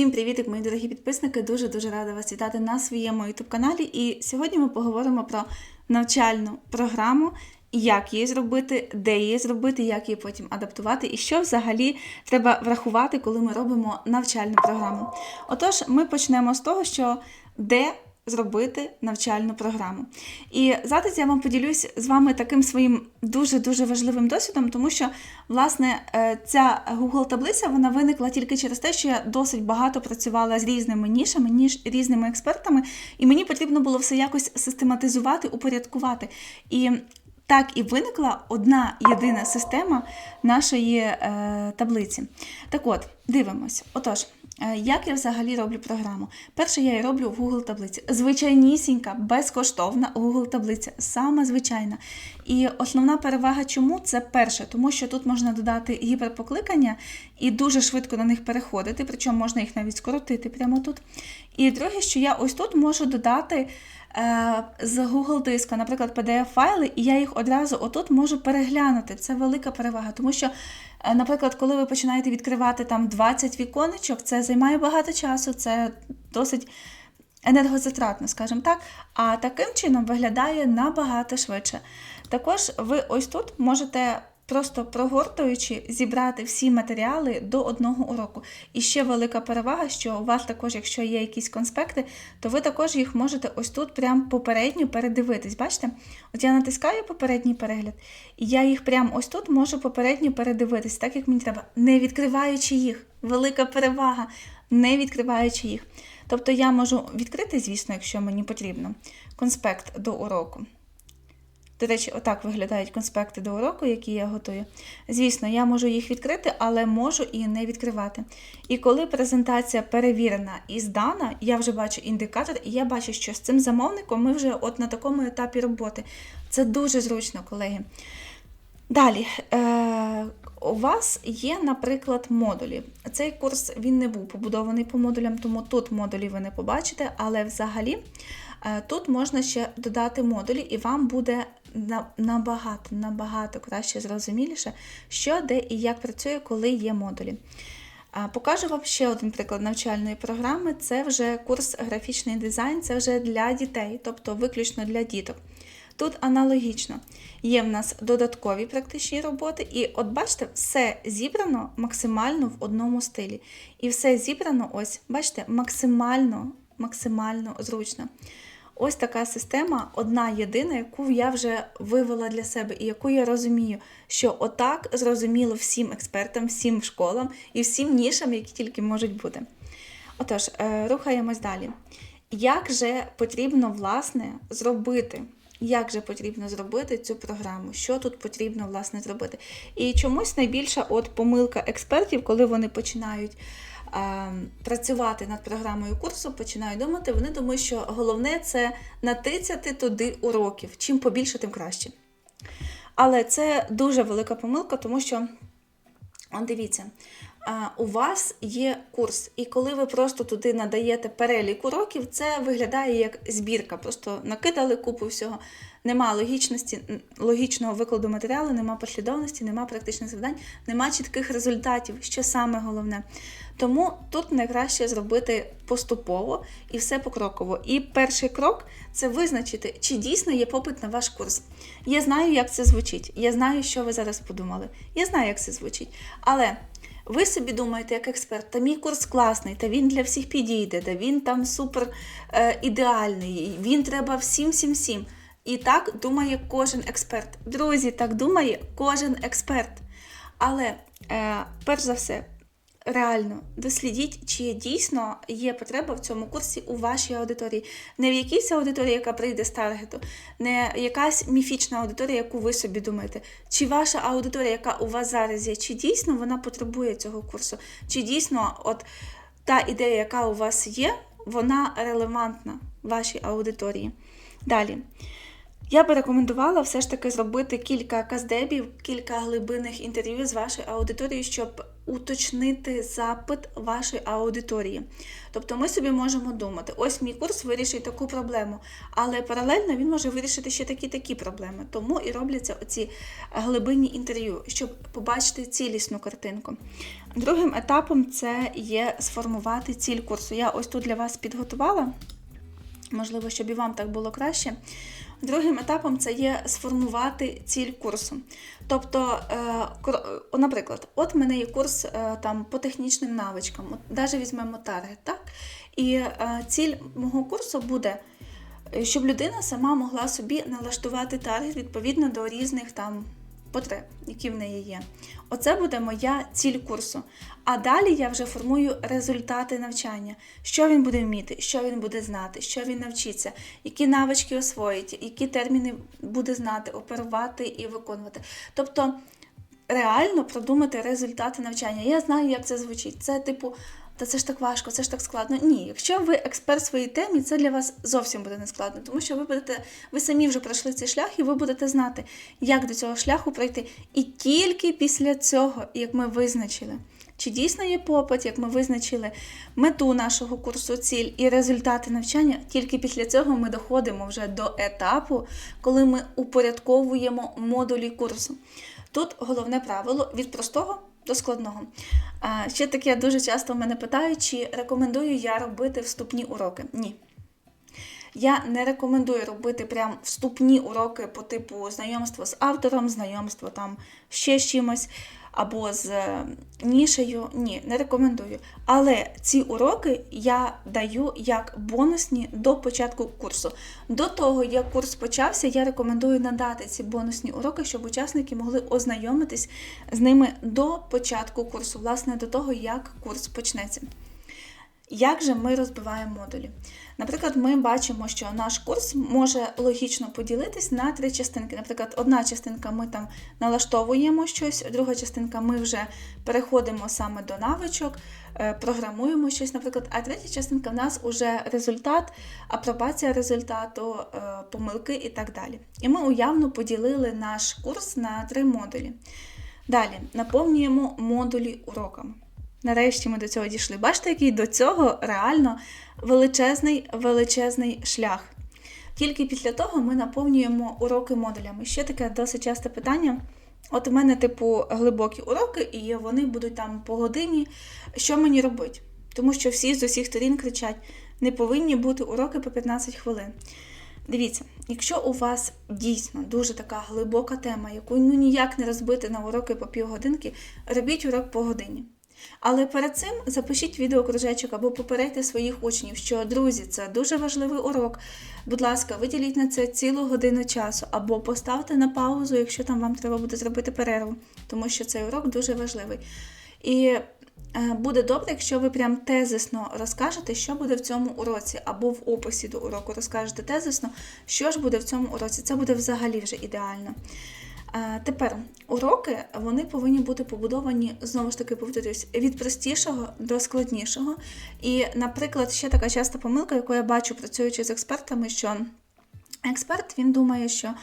Всім привітик, мої дорогі підписники! Дуже дуже рада вас вітати на своєму youtube каналі. І сьогодні ми поговоримо про навчальну програму, як її зробити, де її зробити, як її потім адаптувати, і що взагалі треба врахувати, коли ми робимо навчальну програму. Отож, ми почнемо з того, що де зробити навчальну програму. І зараз я вам поділюсь з вами таким своїм дуже-дуже важливим досвідом, тому що, власне, е, ця Google таблиця вона виникла тільки через те, що я досить багато працювала з різними нішами, ніж різними експертами, і мені потрібно було все якось систематизувати, упорядкувати. І так і виникла одна єдина система нашої е, таблиці. Так от, дивимось. Отож. Е, Як я взагалі роблю програму? Перше, я її роблю в Google таблиці. Звичайнісінька, безкоштовна Google таблиця, саме звичайна. І основна перевага чому? Це перше, тому що тут можна додати гіперпокликання і дуже швидко на них переходити, причому можна їх навіть скоротити прямо тут. І друге, що я ось тут можу додати. Е, З Google диска, наприклад, PDF-файли, і я їх одразу отут можу переглянути. Це велика перевага, тому що, е, наприклад, коли ви починаєте відкривати там 20 віконечок, це займає багато часу, це досить енергозатратно, скажімо так. А таким чином виглядає набагато швидше. Також ви ось тут можете. Просто прогортуючи, зібрати всі матеріали до одного уроку. І ще велика перевага, що у вас також, якщо є якісь конспекти, то ви також їх можете ось тут прям попередньо передивитись. Бачите? От я натискаю попередній перегляд, і я їх прям ось тут можу попередньо передивитись, так як мені треба, не відкриваючи їх. Велика перевага, не відкриваючи їх. Тобто я можу відкрити, звісно, якщо мені потрібно, конспект до уроку. До речі, отак виглядають конспекти до уроку, які я готую. Звісно, я можу їх відкрити, але можу і не відкривати. І коли презентація перевірена і здана, я вже бачу індикатор, і я бачу, що з цим замовником ми вже от на такому етапі роботи. Це дуже зручно, колеги. Далі, е, у вас є, наприклад, модулі. Цей курс він не був побудований по модулям, тому тут модулі ви не побачите, але взагалі е, тут можна ще додати модулі, і вам буде набагато, набагато краще зрозуміліше, що, де і як працює, коли є модулі. Покажу вам ще один приклад навчальної програми. Це вже курс графічний дизайн, це вже для дітей, тобто виключно для діток. Тут аналогічно. Є в нас додаткові практичні роботи, і от бачите, все зібрано максимально в одному стилі. І все зібрано, ось, бачите, максимально, максимально зручно. Ось така система, одна єдина, яку я вже вивела для себе, і яку я розумію, що отак зрозуміло всім експертам, всім школам і всім нішам, які тільки можуть бути. Отож, е, рухаємось далі. Як же потрібно, власне, зробити? Як же потрібно зробити цю програму? Що тут потрібно власне зробити? І чомусь найбільша от помилка експертів, коли вони починають працювати над програмою курсу, починаю думати, вони думають, що головне це натицяти туди уроків. Чим побільше, тим краще. Але це дуже велика помилка, тому що От дивіться, у вас є курс, і коли ви просто туди надаєте перелік уроків, це виглядає як збірка. Просто накидали купу всього. Нема логічності, логічного викладу матеріалу, нема послідовності, нема практичних завдань, нема чітких результатів, що саме головне. Тому тут найкраще зробити поступово і все покроково. І перший крок це визначити, чи дійсно є попит на ваш курс. Я знаю, як це звучить. Я знаю, що ви зараз подумали. Я знаю, як це звучить. Але ви собі думаєте, як експерт, та мій курс класний, та він для всіх підійде, та він там супер е, ідеальний, він треба всім, всім, всім. І так думає кожен експерт. Друзі, так думає кожен експерт. Але е, перш за все, реально дослідіть, чи дійсно є потреба в цьому курсі у вашій аудиторії. Не в якійсь аудиторії, яка прийде з таргету, не якась міфічна аудиторія, яку ви собі думаєте. Чи ваша аудиторія, яка у вас зараз є, чи дійсно вона потребує цього курсу? Чи дійсно от та ідея, яка у вас є, вона релевантна вашій аудиторії? Далі. Я би рекомендувала все ж таки зробити кілька каздебів, кілька глибинних інтерв'ю з вашою аудиторією, щоб уточнити запит вашої аудиторії. Тобто ми собі можемо думати, ось мій курс вирішить таку проблему, але паралельно він може вирішити ще такі такі проблеми. Тому і робляться оці глибинні інтерв'ю, щоб побачити цілісну картинку. Другим етапом це є сформувати ціль курсу. Я ось тут для вас підготувала. Можливо, щоб і вам так було краще. Другим етапом це є сформувати ціль курсу. Тобто, е, наприклад, от в мене є курс е, там по технічним навичкам, от навіть візьмемо таргет, так? І е, ціль мого курсу буде, щоб людина сама могла собі налаштувати таргет відповідно до різних там потреб, які в неї є. Оце буде моя ціль курсу. А далі я вже формую результати навчання, що він буде вміти, що він буде знати, що він навчиться, які навички освоїть, які терміни буде знати, оперувати і виконувати. Тобто реально продумати результати навчання. Я знаю, як це звучить. Це типу та це ж так важко, це ж так складно. Ні, якщо ви експерт своїй темі, це для вас зовсім буде не складно, тому що ви будете, ви самі вже пройшли цей шлях, і ви будете знати, як до цього шляху пройти. І тільки після цього, як ми визначили, чи дійсно є попит, як ми визначили мету нашого курсу, ціль і результати навчання, тільки після цього ми доходимо вже до етапу, коли ми упорядковуємо модулі курсу. Тут головне правило від простого до складного. Ще таке дуже часто мене питають, чи рекомендую я робити вступні уроки. Ні. Я не рекомендую робити прям вступні уроки по типу знайомства з автором, знайомства там ще з чимось або з е, нішею. Ні, не рекомендую. Але ці уроки я даю як бонусні до початку курсу. До того, як курс почався, я рекомендую надати ці бонусні уроки, щоб учасники могли ознайомитись з ними до початку курсу, власне, до того, як курс почнеться. Як же ми розбиваємо модулі? Наприклад, ми бачимо, що наш курс може логічно поділитись на три частинки. Наприклад, одна частинка ми там налаштовуємо щось, друга частинка ми вже переходимо саме до навичок, е, програмуємо щось, наприклад, а третя частинка в нас вже результат, апробація результату, е, помилки і так далі. І ми уявно поділили наш курс на три модулі. Далі наповнюємо модулі уроками. Нарешті ми до цього дійшли. Бачите, який до цього реально величезний величезний шлях. Тільки після того ми наповнюємо уроки модулями. Ще таке досить часте питання. От у мене, типу, глибокі уроки, і вони будуть там по годині. Що мені робити? Тому що всі з усіх сторін кричать: не повинні бути уроки по 15 хвилин. Дивіться, якщо у вас дійсно дуже така глибока тема, яку ну ніяк не розбити на уроки по півгодинки, робіть урок по годині. Але перед цим запишіть відеокружечок або попередьте своїх учнів, що, друзі, це дуже важливий урок. Будь ласка, виділіть на це цілу годину часу, або поставте на паузу, якщо там вам треба буде зробити перерву, тому що цей урок дуже важливий. І е, буде добре, якщо ви прям тезисно розкажете, що буде в цьому уроці, або в описі до уроку розкажете тезисно, що ж буде в цьому уроці. Це буде взагалі вже ідеально. Тепер уроки вони повинні бути побудовані, знову ж таки, повторюсь, від простішого до складнішого. І, наприклад, ще така часта помилка, яку я бачу, працюючи з експертами, що експерт він думає, що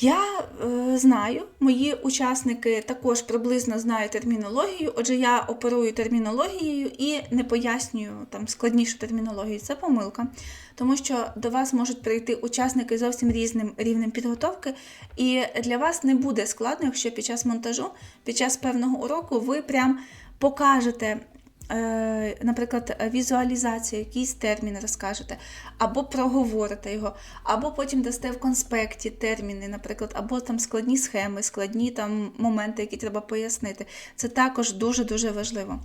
я е, знаю, мої учасники також приблизно знають термінологію, отже, я оперую термінологією і не пояснюю там складнішу термінологію. Це помилка, тому що до вас можуть прийти учасники зовсім різним рівнем підготовки, і для вас не буде складно, якщо під час монтажу, під час певного уроку ви прям покажете наприклад, візуалізацію, якийсь термін розкажете, або проговорите його, або потім дасте в конспекті терміни, наприклад, або там складні схеми, складні там моменти, які треба пояснити. Це також дуже-дуже важливо.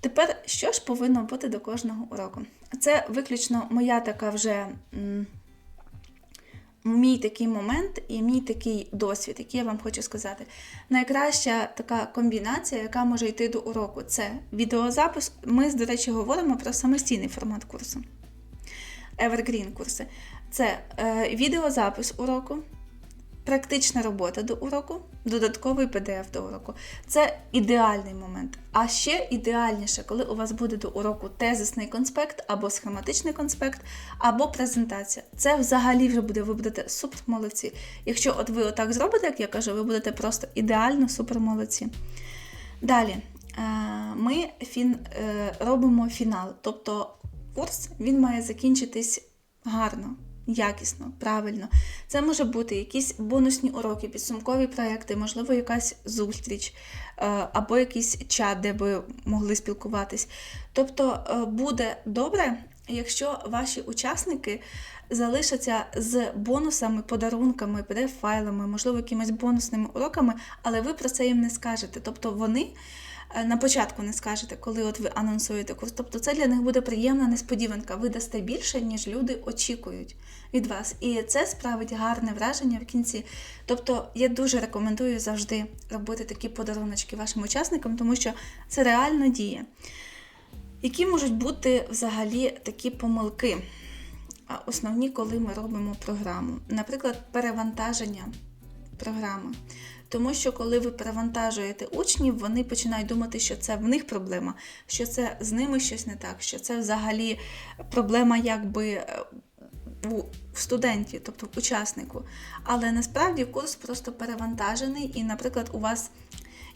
Тепер, що ж повинно бути до кожного уроку? Це виключно моя така вже мій такий момент і мій такий досвід, який я вам хочу сказати. Найкраща така комбінація, яка може йти до уроку, це відеозапис. Ми, до речі, говоримо про самостійний формат курсу. Evergreen курси. Це е, відеозапис уроку, практична робота до уроку, додатковий PDF до уроку. Це ідеальний момент. А ще ідеальніше, коли у вас буде до уроку тезисний конспект, або схематичний конспект, або презентація. Це взагалі вже буде, ви будете супер молодці. Якщо от ви отак зробите, як я кажу, ви будете просто ідеально супер молодці. Далі. е, Ми фін, е, робимо фінал, тобто курс він має закінчитись гарно, якісно, правильно. Це може бути якісь бонусні уроки, підсумкові проекти, можливо, якась зустріч е, або якийсь чат, де ви могли спілкуватись. Тобто е, буде добре, якщо ваші учасники залишаться з бонусами, подарунками, PDF-файлами, можливо, якимись бонусними уроками, але ви про це їм не скажете. Тобто вони на початку не скажете, коли от ви анонсуєте курс. Тобто це для них буде приємна несподіванка. Ви дасте більше, ніж люди очікують від вас. І це справить гарне враження в кінці. Тобто я дуже рекомендую завжди робити такі подаруночки вашим учасникам, тому що це реально діє. Які можуть бути взагалі такі помилки? Основні, коли ми робимо програму. Наприклад, перевантаження програми. Тому що коли ви перевантажуєте учнів, вони починають думати, що це в них проблема, що це з ними щось не так, що це взагалі проблема якби е, у в студенті, тобто в учаснику. Але насправді курс просто перевантажений, і, наприклад, у вас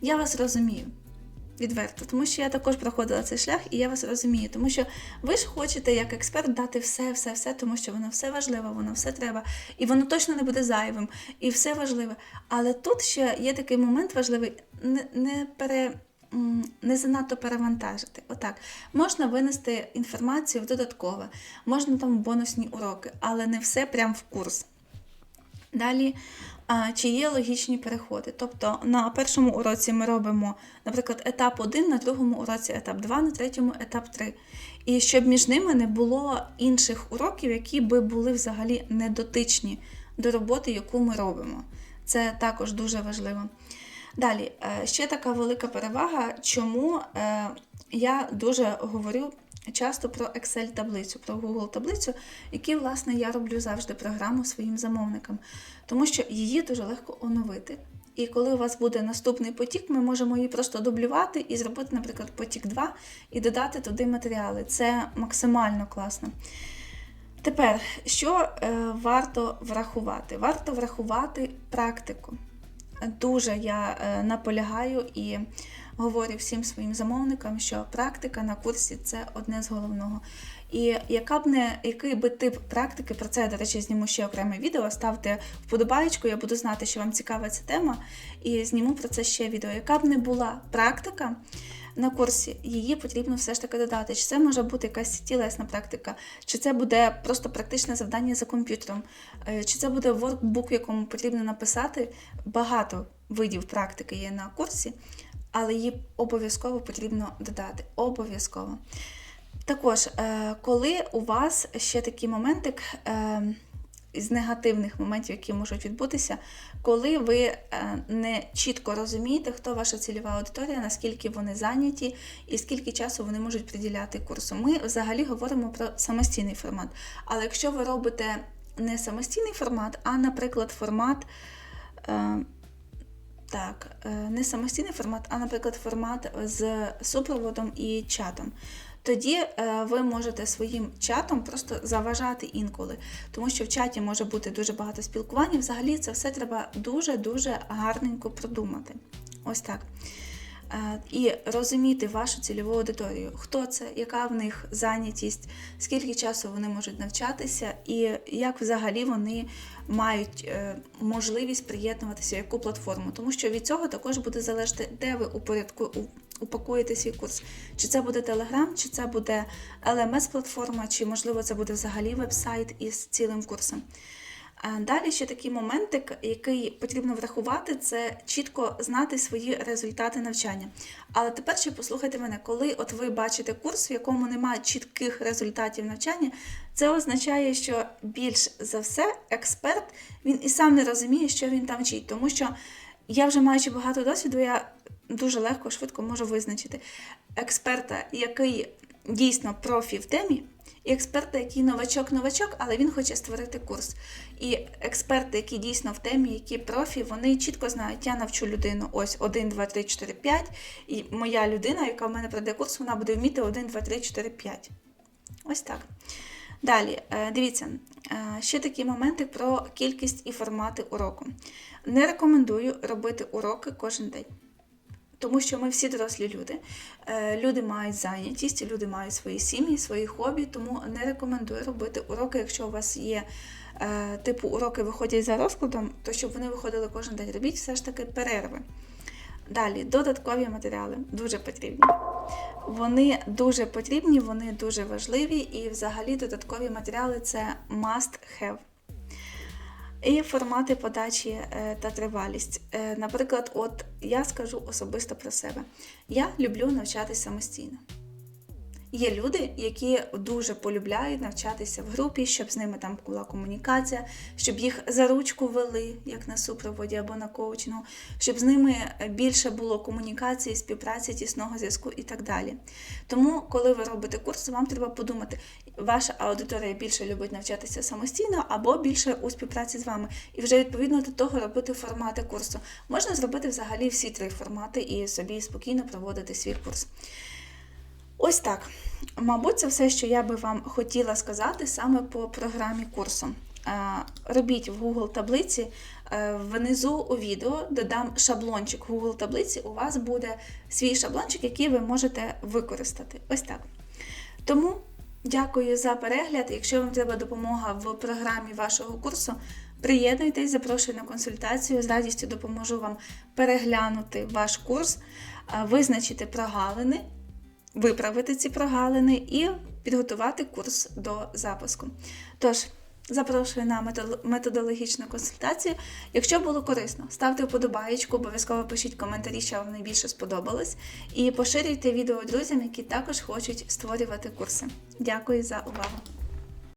я вас розумію. Відверто, тому що я також проходила цей шлях, і я вас розумію, тому що ви ж хочете як експерт дати все, все, все, тому що воно все важливо, воно все треба, і воно точно не буде зайвим, і все важливе. Але тут ще є такий момент важливий: не, не пере. Не занадто перевантажити. Отак. Можна винести інформацію в додаткове, можна там бонусні уроки, але не все прям в курс. Далі, чи є логічні переходи. Тобто на першому уроці ми робимо, наприклад, етап 1, на другому уроці етап 2, на третьому етап 3. І щоб між ними не було інших уроків, які би були взагалі недотичні до роботи, яку ми робимо. Це також дуже важливо. Далі, е, ще така велика перевага, чому е, я дуже говорю часто про Excel-таблицю, про Google-таблицю, які, власне, я роблю завжди програму своїм замовникам, тому що її дуже легко оновити. І коли у вас буде наступний потік, ми можемо її просто дублювати і зробити, наприклад, потік 2 і додати туди матеріали. Це максимально класно. Тепер, що е, варто врахувати? Варто врахувати практику. Дуже я е, наполягаю і говорю всім своїм замовникам, що практика на курсі це одне з головного. І яка б не який би тип практики, про це я, до речі, зніму ще окреме відео. Ставте вподобайку, я буду знати, що вам цікава ця тема, і зніму про це ще відео. Яка б не була практика на курсі, її потрібно все ж таки додати. Чи це може бути якась тілесна практика, чи це буде просто практичне завдання за комп'ютером, е, чи це буде воркбук, в якому потрібно написати багато видів практики є на курсі, але її обов'язково потрібно додати. Обов'язково. Також, е, коли у вас ще такий моментик е, з негативних моментів, які можуть відбутися, коли ви е, не чітко розумієте, хто ваша цільова аудиторія, наскільки вони зайняті і скільки часу вони можуть приділяти курсу. Ми взагалі говоримо про самостійний формат. Але якщо ви робите не самостійний формат, а, наприклад, формат. Так, не самостійний формат, а, наприклад, формат з супроводом і чатом тоді е, ви можете своїм чатом просто заважати інколи, тому що в чаті може бути дуже багато спілкування. Взагалі це все треба дуже-дуже гарненько продумати. Ось так. Е, і розуміти вашу цільову аудиторію, хто це, яка в них зайнятість, скільки часу вони можуть навчатися, і як взагалі вони мають е, можливість приєднуватися в яку платформу, тому що від цього також буде залежати, де ви упорядку упакуєте свій курс. Чи це буде Telegram, чи це буде LMS-платформа, чи, можливо, це буде взагалі веб-сайт із цілим курсом. Далі ще такий моментик, який потрібно врахувати, це чітко знати свої результати навчання. Але тепер ще послухайте мене, коли от ви бачите курс, в якому немає чітких результатів навчання, це означає, що більш за все експерт він і сам не розуміє, що він там вчить. Тому що я вже маючи багато досвіду, я дуже легко, швидко можу визначити експерта, який дійсно профі в темі, І експерти, який новачок-новачок, але він хоче створити курс. І експерти, які дійсно в темі, які профі, вони чітко знають, я навчу людину ось 1, 2, 3, 4, 5. І моя людина, яка в мене пройде курс, вона буде вміти 1, 2, 3, 4, 5. Ось так. Далі, е, дивіться, е, ще такі моменти про кількість і формати уроку. Не рекомендую робити уроки кожен день. Тому що ми всі дорослі люди. Е, Люди мають зайнятість, люди мають свої сім'ї, свої хобі, тому не рекомендую робити уроки, якщо у вас є е, типу уроки виходять за розкладом, то щоб вони виходили кожен день. Робіть все ж таки перерви. Далі, додаткові матеріали дуже потрібні. Вони дуже потрібні, вони дуже важливі, і взагалі додаткові матеріали це must have. І формати подачі е, та тривалість. Е, Наприклад, от я скажу особисто про себе. Я люблю навчатися самостійно. Є люди, які дуже полюбляють навчатися в групі, щоб з ними там була комунікація, щоб їх за ручку вели, як на супроводі або на коучингу, щоб з ними більше було комунікації, співпраці, тісного зв'язку і так далі. Тому, коли ви робите курс, вам треба подумати, ваша аудиторія більше любить навчатися самостійно або більше у співпраці з вами. І вже відповідно до того робити формати курсу. Можна зробити взагалі всі три формати і собі спокійно проводити свій курс. Ось так. Мабуть, це все, що я би вам хотіла сказати саме по програмі курсу. Е, Робіть в Google таблиці. Е, Внизу у відео додам шаблончик Google таблиці. У вас буде свій шаблончик, який ви можете використати. Ось так. Тому дякую за перегляд. Якщо вам треба допомога в програмі вашого курсу, приєднуйтесь, запрошую на консультацію. З радістю допоможу вам переглянути ваш курс, е, визначити прогалини виправити ці прогалини і підготувати курс до запуску. Тож, запрошую на метод- методологічну консультацію. Якщо було корисно, ставте вподобаєчку, обов'язково пишіть коментарі, що вам найбільше сподобалось, і поширюйте відео друзям, які також хочуть створювати курси. Дякую за увагу!